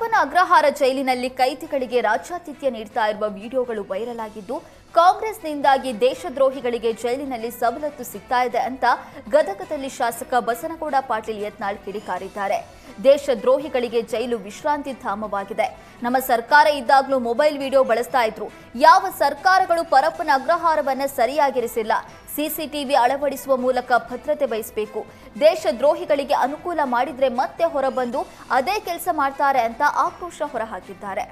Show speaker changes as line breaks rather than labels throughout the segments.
ಪರಪ್ಪನ ಅಗ್ರಹಾರ ಜೈಲಿನಲ್ಲಿ ಕೈದಿಗಳಿಗೆ ರಾಜ್ಯಾತಿಥ್ಯ ನೀಡ್ತಾ ಇರುವ ವಿಡಿಯೋಗಳು ವೈರಲ್ ಆಗಿದ್ದು ಕಾಂಗ್ರೆಸ್ನಿಂದಾಗಿ ದೇಶದ್ರೋಹಿಗಳಿಗೆ ಜೈಲಿನಲ್ಲಿ ಸವಲತ್ತು ಸಿಗ್ತಾ ಇದೆ ಅಂತ ಗದಗದಲ್ಲಿ ಶಾಸಕ ಬಸನಗೌಡ ಪಾಟೀಲ್ ಯತ್ನಾಳ್ ಕಿಡಿಕಾರಿದ್ದಾರೆ. ದೇಶದ್ರೋಹಿಗಳಿಗೆ ಜೈಲು ವಿಶ್ರಾಂತಿ ಧಾಮವಾಗಿದೆ. ನಮ್ಮ ಸರ್ಕಾರ ಇದ್ದಾಗಲೂ ಮೊಬೈಲ್ ವಿಡಿಯೋ ಬಳಸ್ತಾ ಇದ್ರು. ಯಾವ ಸರ್ಕಾರಗಳು ಪರಪ್ಪನ ಅಗ್ರಹಾರವನ್ನ ಸರಿಯಾಗಿರಿಸಿಲ್ಲ. ಸಿಸಿಟಿವಿ ಅಳವಡಿಸುವ ಮೂಲಕ ಭದ್ರತೆ ವಹಿಸಬೇಕು. ದೇಶದ್ರೋಹಿಗಳಿಗೆ ಅನುಕೂಲ ಮಾಡಿದ್ರೆ ಮತ್ತೆ ಹೊರಬಂದು ಅದೇ ಕೆಲಸ ಮಾಡ್ತಾರೆ ಅಂತ ಆಕ್ರೋಶ ಹೊರಹಾಕಿದ್ದಾರೆ.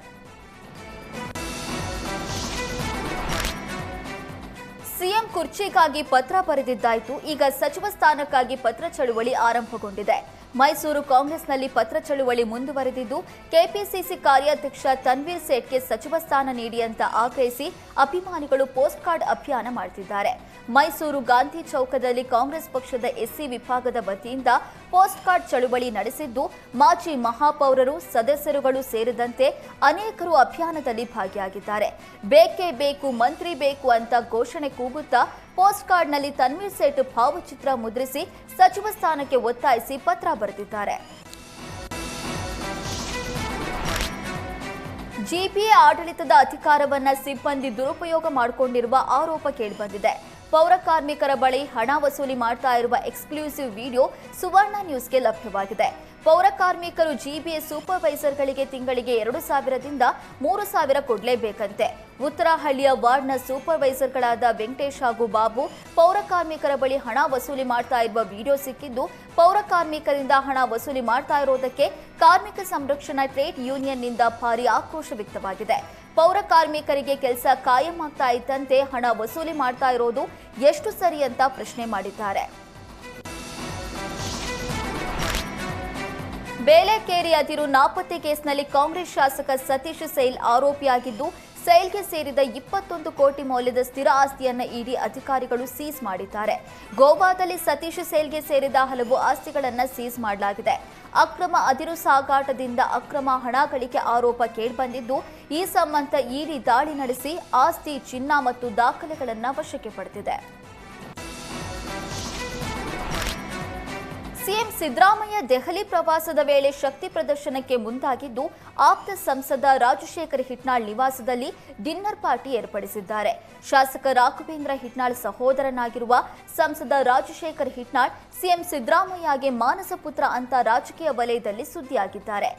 ಸಿಎಂ ಕುರ್ಚಿಗಾಗಿ ಪತ್ರ ಬರೆದಿದ್ದಾಯಿತು. ಈಗ ಸಚಿವ ಸ್ಥಾನಕ್ಕಾಗಿ ಪತ್ರ ಚಳುವಳಿ ಆರಂಭಗೊಂಡಿದೆ. ಮೈಸೂರು ಕಾಂಗ್ರೆಸ್ನಲ್ಲಿ ಪತ್ರ ಚಳುವಳಿ ಮುಂದುವರೆದಿದ್ದು, ಕೆಪಿಸಿಸಿ ಕಾರ್ಯಾಧ್ಯಕ್ಷ ತನ್ವೀರ್ ಸೇಠ್ಗೆ ಸಚಿವ ಸ್ಥಾನ ನೀಡಿ ಅಂತ ಆಗ್ರಹಿಸಿ ಅಭಿಮಾನಿಗಳು ಪೋಸ್ಟ್ ಕಾರ್ಡ್ ಅಭಿಯಾನ ಮಾಡ್ತಿದ್ದಾರೆ. ಮೈಸೂರು ಗಾಂಧಿ ಚೌಕದಲ್ಲಿ ಕಾಂಗ್ರೆಸ್ ಪಕ್ಷದ ಎಸ್ಸಿ ವಿಭಾಗದ ವತಿಯಿಂದ ಪೋಸ್ಟ್ ಕಾರ್ಡ್ ಚಳುವಳಿ ನಡೆಸಿದ್ದು, ಮಾಜಿ ಮಹಾಪೌರರು, ಸದಸ್ಯರುಗಳು ಸೇರಿದಂತೆ ಅನೇಕರು ಅಭಿಯಾನದಲ್ಲಿ ಭಾಗಿಯಾಗಿದ್ದಾರೆ. ಬೇಕೇ ಬೇಕು, ಮಂತ್ರಿ ಬೇಕು ಅಂತ ಘೋಷಣೆ ಕೂಗುತ್ತಾ ಪೋಸ್ಟ್ ಕಾರ್ಡ್ನಲ್ಲಿ ತನ್ವೀರ್ ಸೇಠ್ ಭಾವಚಿತ್ರ ಮುದ್ರಿಸಿ ಸಚಿವ ಸ್ಥಾನಕ್ಕೆ ಒತ್ತಾಯಿಸಿ ಪತ್ರ ಬರೆದಿದ್ದಾರೆ. ಜಿಪಿಎ ಆಡಳಿತದ ಅಧಿಕಾರವನ್ನ ಸಿಬ್ಬಂದಿ ದುರುಪಯೋಗ ಮಾಡಿಕೊಂಡಿರುವ ಆರೋಪ ಕೇಳಿಬಂದಿದೆ. ಪೌರ ಕಾರ್ಮಿಕರ ಬಳಿ ಹಣ ವಸೂಲಿ ಮಾಡ್ತಾ ಇರುವ ಎಕ್ಸ್ಕ್ಲೂಸಿವ್ ವಿಡಿಯೋ ಸುವರ್ಣ ನ್ಯೂಸ್ಗೆ ಲಭ್ಯವಾಗಿದೆ. ಪೌರ ಕಾರ್ಮಿಕರು ಜಿಬಿಎ ಸೂಪರ್ವೈಸರ್ಗಳಿಗೆ ತಿಂಗಳಿಗೆ ಎರಡು ಸಾವಿರದಿಂದ ಮೂರು ಸಾವಿರ ಕೊಡಲೇಬೇಕಂತೆ ಉತ್ತರಹಳ್ಳಿಯ ವಾರ್ಡ್ನ ಸೂಪರ್ವೈಸರ್ಗಳಾದ ವೆಂಕಟೇಶ್ ಹಾಗೂ ಬಾಬು ಪೌರ ಕಾರ್ಮಿಕರ ಬಳಿ ಹಣ ವಸೂಲಿ ಮಾಡ್ತಾ ಇರುವ ವಿಡಿಯೋ ಸಿಕ್ಕಿದ್ದು, ಪೌರ ಕಾರ್ಮಿಕರಿಂದ ಹಣ ವಸೂಲಿ ಮಾಡ್ತಾ ಇರೋದಕ್ಕೆ ಕಾರ್ಮಿಕ ಸಂರಕ್ಷಣಾ ಟ್ರೇಡ್ ಯೂನಿಯನ್ನಿಂದ ಭಾರಿ ಆಕ್ರೋಶ ವ್ಯಕ್ತವಾಗಿದೆ. ಪೌರ ಕಾರ್ಮಿಕರಿಗೆ ಕೆಲಸ ಕಾಯಂ ಆಗ್ತಾ ಇದ್ದಂತೆ ಹಣ ವಸೂಲಿ ಮಾಡ್ತಾ ಇರೋದು ಎಷ್ಟು ಸರಿ ಅಂತ ಪ್ರಶ್ನೆ ಮಾಡಿದ್ದಾರೆ. ಬೇಲೆಕೇರಿ ಅದಿರು ನಾಪತ್ತೆ ಕೇಸ್ನಲ್ಲಿ ಕಾಂಗ್ರೆಸ್ ಶಾಸಕ ಸತೀಶ್ ಸೈಲ್ ಆರೋಪಿಯಾಗಿದ್ದು, ಸೈಲ್ಗೆ ಸೇರಿದ ಇಪ್ಪತ್ತೊಂದು ಕೋಟಿ ಮೌಲ್ಯದ ಸ್ಥಿರ ಆಸ್ತಿಯನ್ನು ಇಡಿ ಅಧಿಕಾರಿಗಳು ಸೀಸ್ ಮಾಡಿದ್ದಾರೆ. ಗೋವಾದಲ್ಲಿ ಸತೀಶ್ ಸೈಲ್ಗೆ ಸೇರಿದ ಹಲವು ಆಸ್ತಿಗಳನ್ನು ಸೀಸ್ ಮಾಡಲಾಗಿದೆ. ಅಕ್ರಮ ಅದಿರು ಸಾಗಾಟದಿಂದ ಅಕ್ರಮ ಹಣ ಗಳಿಕೆ ಆರೋಪ ಕೇಳಿಬಂದಿದ್ದು, ಈ ಸಂಬಂಧ ಇಡಿ ದಾಳಿ ನಡೆಸಿ ಆಸ್ತಿ ಚಿನ್ನ ಮತ್ತು ದಾಖಲೆಗಳನ್ನು ವಶಕ್ಕೆ ಪಡೆದಿದೆ. ಸಿಎಂ ಸಿದ್ದರಾಮಯ್ಯ ದೆಹಲಿ ಪ್ರವಾಸದ ವೇಳೆ ಶಕ್ತಿ ಪ್ರದರ್ಶನಕ್ಕೆ ಮುಂದಾಗಿದ್ದು, ಆಪ್ತ ಸಂಸದ ರಾಜಶೇಖರ್ ಹಿಟ್ನಾಳ್ ನಿವಾಸದಲ್ಲಿ ಡಿನ್ನರ್ ಪಾರ್ಟಿ ಏರ್ಪಡಿಸಿದ್ದಾರೆ. ಶಾಸಕ ರಾಘವೇಂದ್ರ ಹಿಟ್ನಾಳ್ ಸಹೋದರನಾಗಿರುವ ಸಂಸದ ರಾಜಶೇಖರ್ ಹಿಟ್ನಾಳ್ ಸಿಎಂ ಸಿದ್ದರಾಮಯ್ಯಗೆ ಮಾನಸ ಪುತ್ರ ಅಂತ ರಾಜಕೀಯ ವಲಯದಲ್ಲಿ ಸುದ್ದಿಯಾಗಿದ್ದಾರೆ.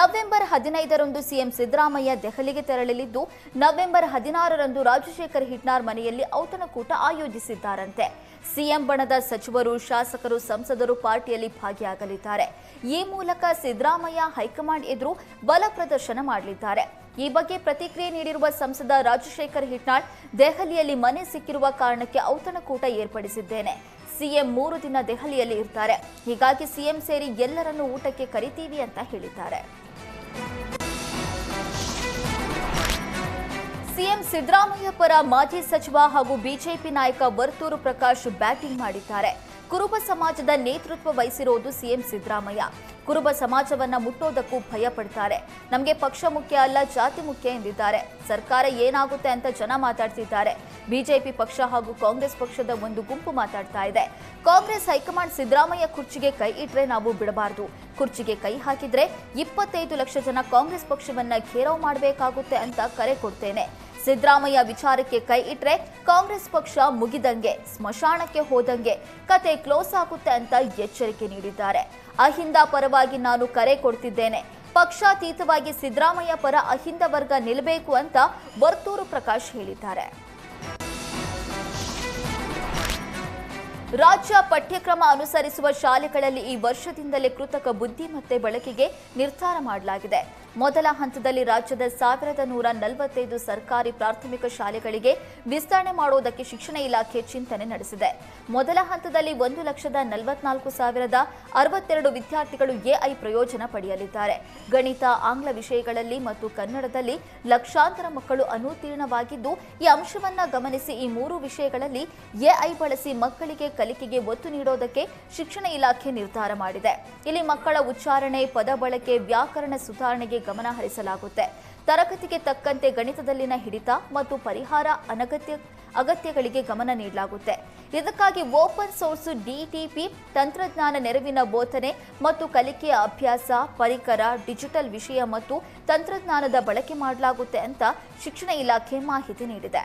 ನವೆಂಬರ್ ಹದಿನೈದರಂದು ಸಿಎಂ ಸಿದ್ದರಾಮಯ್ಯ ದೆಹಲಿಗೆ ತೆರಳಲಿದ್ದು, ನವೆಂಬರ್ ಹದಿನಾರರಂದು ರಾಜಶೇಖರ್ ಹಿಟ್ನಾಳ್ ಮನೆಯಲ್ಲಿ ಔತಣಕೂಟ ಆಯೋಜಿಸಿದ್ದಾರಂತೆ. ಸಿಎಂ ಬಣದ ಸಚಿವರು, ಶಾಸಕರು, ಸಂಸದರು ಪಾರ್ಟಿಯಲ್ಲಿ ಭಾಗಿಯಾಗಲಿದ್ದಾರೆ. ಈ ಮೂಲಕ ಸಿದ್ದರಾಮಯ್ಯ ಹೈಕಮಾಂಡ್ ಎದುರು ಬಲ ಪ್ರದರ್ಶನ ಮಾಡಲಿದ್ದಾರೆ. ಈ ಬಗ್ಗೆ ಪ್ರತಿಕ್ರಿಯೆ ನೀಡಿರುವ ಸಂಸದ ರಾಜಶೇಖರ್ ಹಿಟ್ನಾಳ್, ದೆಹಲಿಯಲ್ಲಿ ಮನೆ ಸಿಕ್ಕಿರುವ ಕಾರಣಕ್ಕೆ ಔತಣಕೂಟ ಏರ್ಪಡಿಸಿದ್ದೇನೆ. ಸಿಎಂ ಮೂರು ದಿನ ದೆಹಲಿಯಲ್ಲಿ ಇರ್ತಾರೆ. ಹೀಗಾಗಿ ಸಿಎಂ ಸೇರಿ ಎಲ್ಲರನ್ನೂ ಊಟಕ್ಕೆ ಕರಿತೀವಿ ಅಂತ ಹೇಳಿದ್ದಾರೆ. ಸಿಎಂ ಸಿದ್ದರಾಮಯ್ಯ ಪರ ಮಾಜಿ ಸಚಿವ ಹಾಗೂ ಬಿಜೆಪಿ ನಾಯಕ ವರ್ತೂರು ಪ್ರಕಾಶ್ ಬ್ಯಾಟಿಂಗ್ ಮಾಡಿದ್ದಾರೆ. ಕುರುಬ ಸಮಾಜದ ನೇತೃತ್ವ ವಹಿಸಿರೋದು ಸಿಎಂ ಸಿದ್ದರಾಮಯ್ಯ. ಕುರುಬ ಸಮಾಜವನ್ನ ಮುಟ್ಟೋದಕ್ಕೂ ಭಯ ಪಡ್ತಾರೆ ನಮಗೆ ಪಕ್ಷ ಮುಖ್ಯ ಅಲ್ಲ, ಜಾತಿ ಮುಖ್ಯ ಎಂದಿದ್ದಾರೆ. ಸರ್ಕಾರ ಏನಾಗುತ್ತೆ ಅಂತ ಜನ ಮಾತಾಡ್ತಿದ್ದಾರೆ. ಬಿಜೆಪಿ ಪಕ್ಷ ಹಾಗೂ ಕಾಂಗ್ರೆಸ್ ಪಕ್ಷದ ಒಂದು ಗುಂಪು ಮಾತಾಡ್ತಾ ಇದೆ. ಕಾಂಗ್ರೆಸ್ ಹೈಕಮಾಂಡ್ ಸಿದ್ದರಾಮಯ್ಯ ಕುರ್ಚಿಗೆ ಕೈ ಇಟ್ಟರೆ ನಾವು ಬಿಡಬಾರದು. ಕುರ್ಚಿಗೆ ಕೈ ಹಾಕಿದ್ರೆ ಇಪ್ಪತ್ತೈದು ಲಕ್ಷ ಜನ ಕಾಂಗ್ರೆಸ್ ಪಕ್ಷವನ್ನ ಘೇರಾವ್ ಮಾಡಬೇಕಾಗುತ್ತೆ ಅಂತ ಕರೆ ಕೊಡ್ತೇನೆ. ಸಿದ್ದರಾಮಯ್ಯ ವಿಚಾರಕ್ಕೆ ಕೈ ಇಟ್ರೆ ಕಾಂಗ್ರೆಸ್ ಪಕ್ಷ ಮುಗಿದಂಗೆ, ಸ್ಮಶಾನಕ್ಕೆ ಹೋದಂಗೆ ಕತೆ ಕ್ಲೋಸ್ ಆಗುತ್ತೆ ಅಂತ ಎಚ್ಚರಿಕೆ ನೀಡಿದ್ದಾರೆ. ಅಹಿಂದ ಪರವಾಗಿ ನಾನು ಕರೆ ಕೊಡ್ತಿದ್ದೇನೆ. ಪಕ್ಷಾತೀತವಾಗಿ ಸಿದ್ದರಾಮಯ್ಯ ಪರ ಅಹಿಂದ ವರ್ಗ ನಿಲ್ಲಬೇಕು ಅಂತ ವರ್ತೂರು ಪ್ರಕಾಶ್ ಹೇಳಿದ್ದಾರೆ. ರಾಜ್ಯ ಪಠ್ಯಕ್ರಮ ಅನುಸರಿಸುವ ಶಾಲೆಗಳಲ್ಲಿ ಈ ವರ್ಷದಿಂದಲೇ ಕೃತಕ ಬುದ್ಧಿಮತ್ತೆ ಬಳಕೆಗೆ ನಿರ್ಧಾರ ಮಾಡಲಾಗಿದೆ. ಮೊದಲ ಹಂತದಲ್ಲಿ ರಾಜ್ಯದ ಸಾವಿರದ ನೂರ ನಲವತ್ತೈದು ಸರ್ಕಾರಿ ಪ್ರಾಥಮಿಕ ಶಾಲೆಗಳಿಗೆ ವಿಸ್ತರಣೆ ಮಾಡುವುದಕ್ಕೆ ಶಿಕ್ಷಣ ಇಲಾಖೆ ಚಿಂತನೆ ನಡೆಸಿದೆ. ಮೊದಲ ಹಂತದಲ್ಲಿ ಒಂದು ಲಕ್ಷದ ನಲವತ್ನಾಲ್ಕು ಸಾವಿರದ ಅರವತ್ತೆರಡು ವಿದ್ಯಾರ್ಥಿಗಳು ಎಐ ಪ್ರಯೋಜನ ಪಡೆಯಲಿದ್ದಾರೆ. ಗಣಿತ, ಆಂಗ್ಲ ವಿಷಯಗಳಲ್ಲಿ ಮತ್ತು ಕನ್ನಡದಲ್ಲಿ ಲಕ್ಷಾಂತರ ಮಕ್ಕಳು ಅನುತ್ತೀರ್ಣವಾಗಿದ್ದು, ಈ ಅಂಶವನ್ನ ಗಮನಿಸಿ ಈ ಮೂರು ವಿಷಯಗಳಲ್ಲಿ ಎಐ ಬಳಸಿ ಮಕ್ಕಳಿಗೆ ಕಲಿಕೆಗೆ ಒತ್ತು ನೀಡೋದಕ್ಕೆ ಶಿಕ್ಷಣ ಇಲಾಖೆ ನಿರ್ಧಾರ ಮಾಡಿದೆ. ಇಲ್ಲಿ ಮಕ್ಕಳ ಉಚ್ಚಾರಣೆ, ಪದ ಬಳಕೆ, ವ್ಯಾಕರಣ ಸುಧಾರಣೆಗೆ ಗಮನ ಹರಿಸಲಾಗುತ್ತೆ ತರಗತಿಗೆ ತಕ್ಕಂತೆ ಗಣಿತದಲ್ಲಿನ ಹಿಡಿತ ಮತ್ತು ಪರಿಹಾರ ಅನಗತ್ಯ ಅಗತ್ಯಗಳಿಗೆ ಗಮನ ನೀಡಲಾಗುತ್ತೆ. ಇದಕ್ಕಾಗಿ ಓಪನ್ ಸೋರ್ಸ್ ಡಿಟಿಪಿ, ತಂತ್ರಜ್ಞಾನ ನೆರವಿನ ಬೋಧನೆ ಮತ್ತು ಕಲಿಕೆಯ ಅಭ್ಯಾಸ, ಪರಿಕರ, ಡಿಜಿಟಲ್ ವಿಷಯ ಮತ್ತು ತಂತ್ರಜ್ಞಾನದ ಬಳಕೆ ಮಾಡಲಾಗುತ್ತೆ ಅಂತ ಶಿಕ್ಷಣ ಇಲಾಖೆ ಮಾಹಿತಿ ನೀಡಿದೆ.